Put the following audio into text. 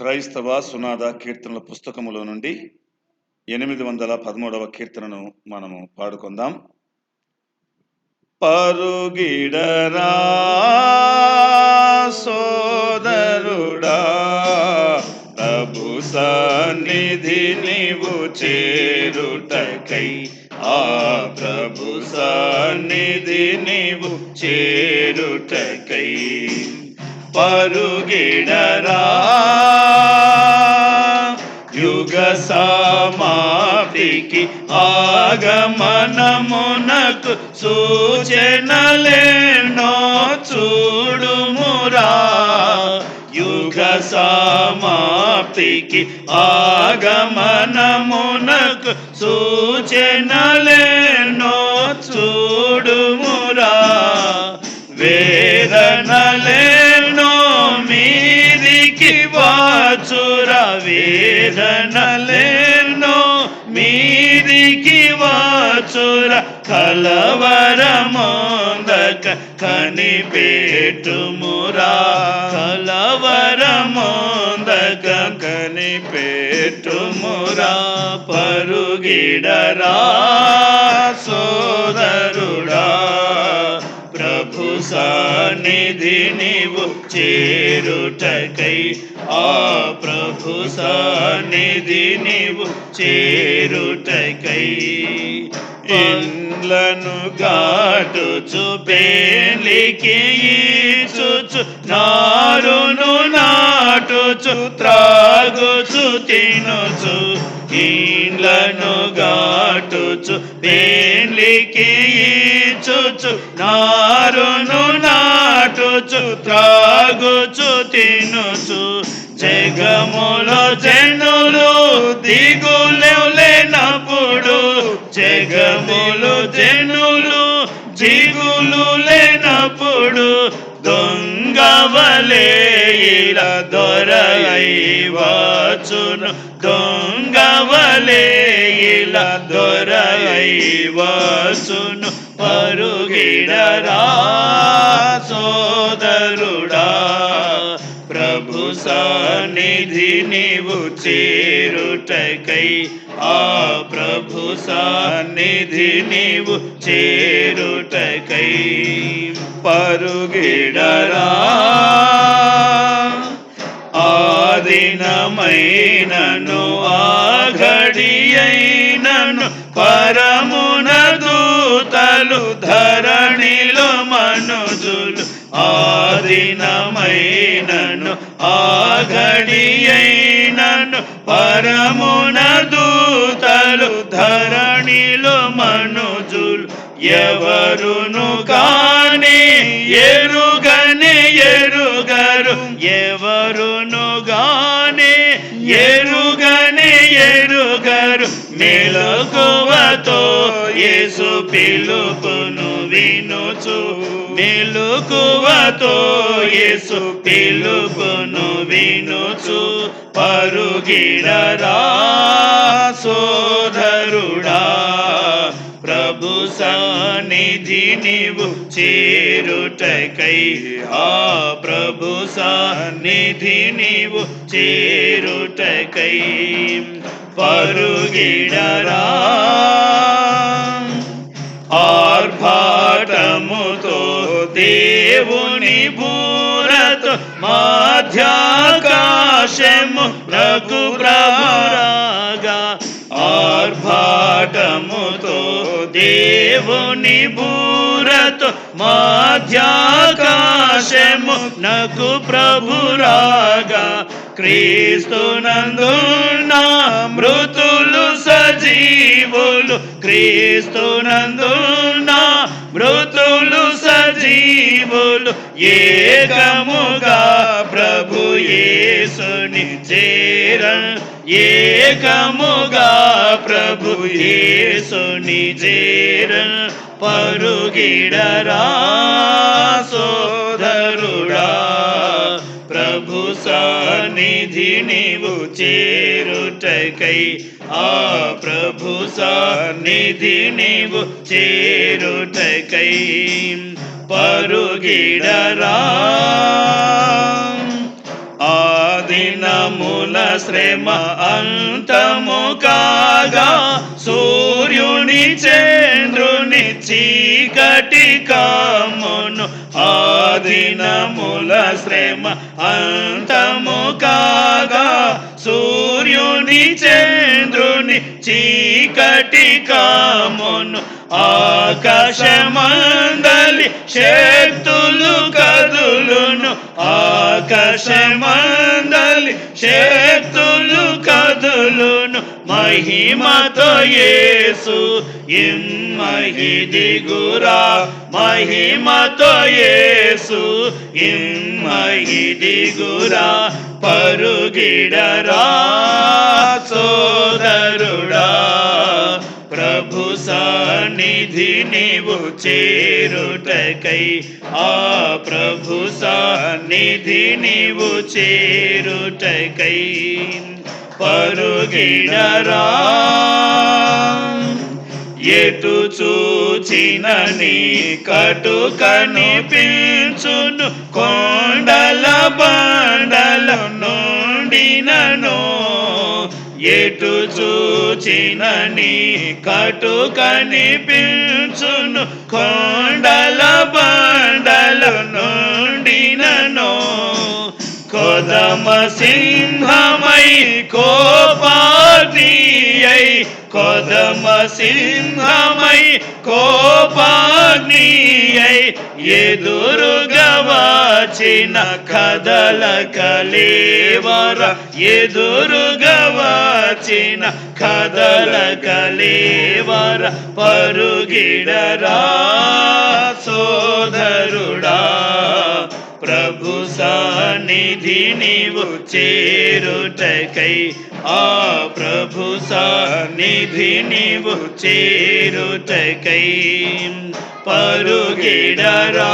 క్రైస్తవ సునాద కీర్తనల పుస్తకములో నుండి ఎనిమిది వందల పదమూడవ కీర్తనను మనము పాడుకుందాం. పరుగిడరా సోదరుడా ప్రభు సన్నిధి నీవు చేరుటకై ఆ ప్రభు సన్నిధి నీవు చేరుటకై పరుగిడరా. యుగ సమాప్తికి ఆగమనమునకు సూచనలేనో చూడుమురా యుగ సమాప్తికి ఆగమనమునకు సూచనలే వేదనలేనో మీదికి వాచుర కలవరమోందక కనిపెట్టుమురా. కలవరమోందక కనిపెట్టుమురా. పరుగిడరా సోదరుడా. ప్రభు సన్నిధి నీవు చేరుటకై ఆ ప్రభు సా సన్నిధి నీవు చేరుటకై. ఇండ్లను గాటుచు పేలికి ఈచుచు నారును నాటుచు త్రాగుచు తినుచు. ఇండ్లను గాటుచు పేలికి ఈచుచు నారును నాటుచు త్రాగుచు తినుచు. జగములో జనులు దిగులు లేనప్పుడు జగములు జనులు జిగులు లేనప్పుడు దొంగవలే ఇలా దొరవచ్చును దొంగవలే ఇలా దొరవచ్చును పరుగిడరా ప్రభు సన్నిధి నీవు చేరుటకై. ఆ ప్రభు సన్నిధి నీవు చేరుటకై. పరుగిడరా. ఆదినమైనను ఆదినమైనను ఆగడియైనను పరమున దూతలు ధరణిలో మనుజులు. ఎవరును కాని ఎరుగని ఎరుగరు. ఎవరును గాని ఎరుగని ఎరుగరు. మెలకువ యేసు పిలుపును వినుచు. మెలుకువతో యేసు పిలుపును వినుచు. పరుగిడరా సోదరుడా ప్రభు సన్నిధి నీవు చేరుటకై. ఆ ప్రభు సన్నిధి నీవు చేరుటకై. ఆర్భాటముతో దేవుని బూరతో మాధ్యాకాశము రఘు ప్రభురాగా ఆర్భాటముతో దేవుని బూరతో మాధ్యాకాశము నకు ప్రభురాగా క్రీస్తునందున మృతులు సజీవులు క్రీస్తునందున ఏకముగా ప్రభు యేసుని చేర ఏకముగా ప్రభు యేసుని చేర పరుగిడరా సోదరుడా ప్రభు సన్నిధి నీవు చేరుటకై. ఆ ప్రభు సన్నిధి నీవు చేరుటకై. పరుగిడరా ఆదినముల శ్రమ అంతము కాగా సూర్యుని చంద్రుని చీకటి కామును ఆదినముల శ్రమ అంతము కాగా సూర్యుని చంద్రుని చీకటి కామును ఆకాశమందలి శక్తులు కదులును. ఆకాశమందలి శక్తులు కదులును. మహిమతో యేసు ఇమ్మహి దిగురా. మహిమతో యేసు ఇమ్మహి దిగురా. పరుగిడరా చేరుటకై ఆ ప్రభు సన్నిధి నీవు చేరుటకై పరుగిడరా ఎటు చూచిన నీ కటు కనిపించును కొండల బండల నుండినను ఎటు చూచిన నీ కటు కనిపించును కొండల బండల నుండినను. కొదమ సింహమై కోపాగ్నియై కొదమ సింహమై కోపాగ్నియై ఎదురుగా వచ్చిన కదల కలేవర ఎదురుగా వచ్చిన కదల కలేవర పరుగిడరా సోదరుడా ప్రభు సన్నిధి నీవు చేరుటకై ఆ ప్రభు సన్నిధి నీవు చేరుటకై పరుగిడరా